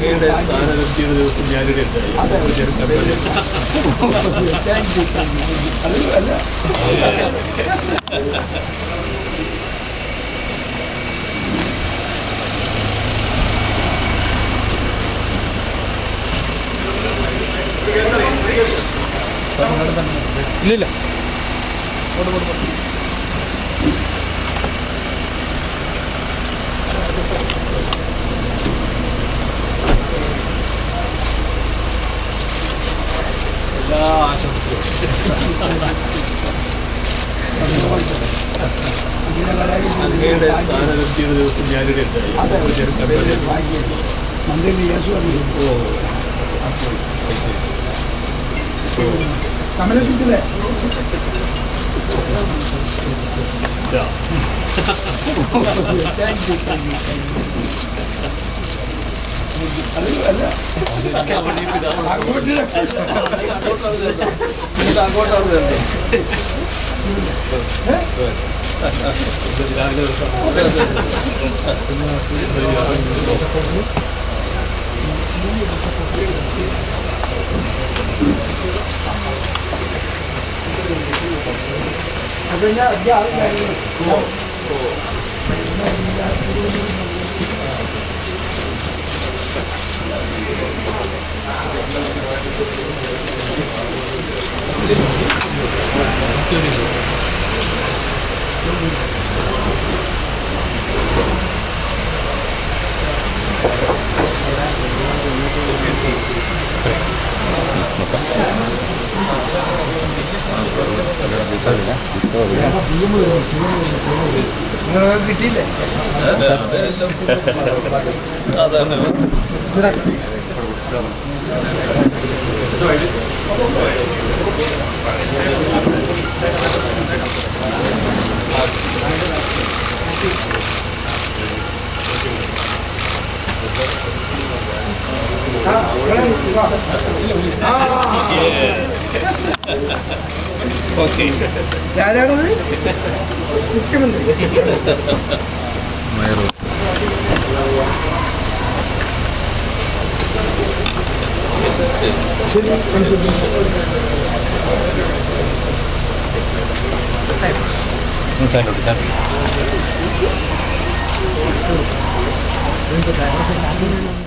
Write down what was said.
അങ്ങയുടെ ദിവസം ഞാനിവിടെ ചെറുക്കമ്പലത്തിൽ. ഇല്ലില്ല എല്ലാ ആശംസകളും അങ്ങയുടെ സ്ഥാനലബ്ധിയുടെ ദിവസം ഞാനിവിടെ ഉണ്ടായി ചെറുക്കമ്പലത്തിൽ. മന്ത്രി യേശു കമലത്തിലെ ഇതാ. ഇത് അങ്ങോട്ടാണ് വരണ്ടേ? ഇത് രാവിലെ ഒരു കിട്ടിയില്ലേ അതാണ് ഓക്കെ. ആരാണത്? മുഖ്യമന്ത്രി. ശരി സൈഡിലോട്ട് സാർ Thank you.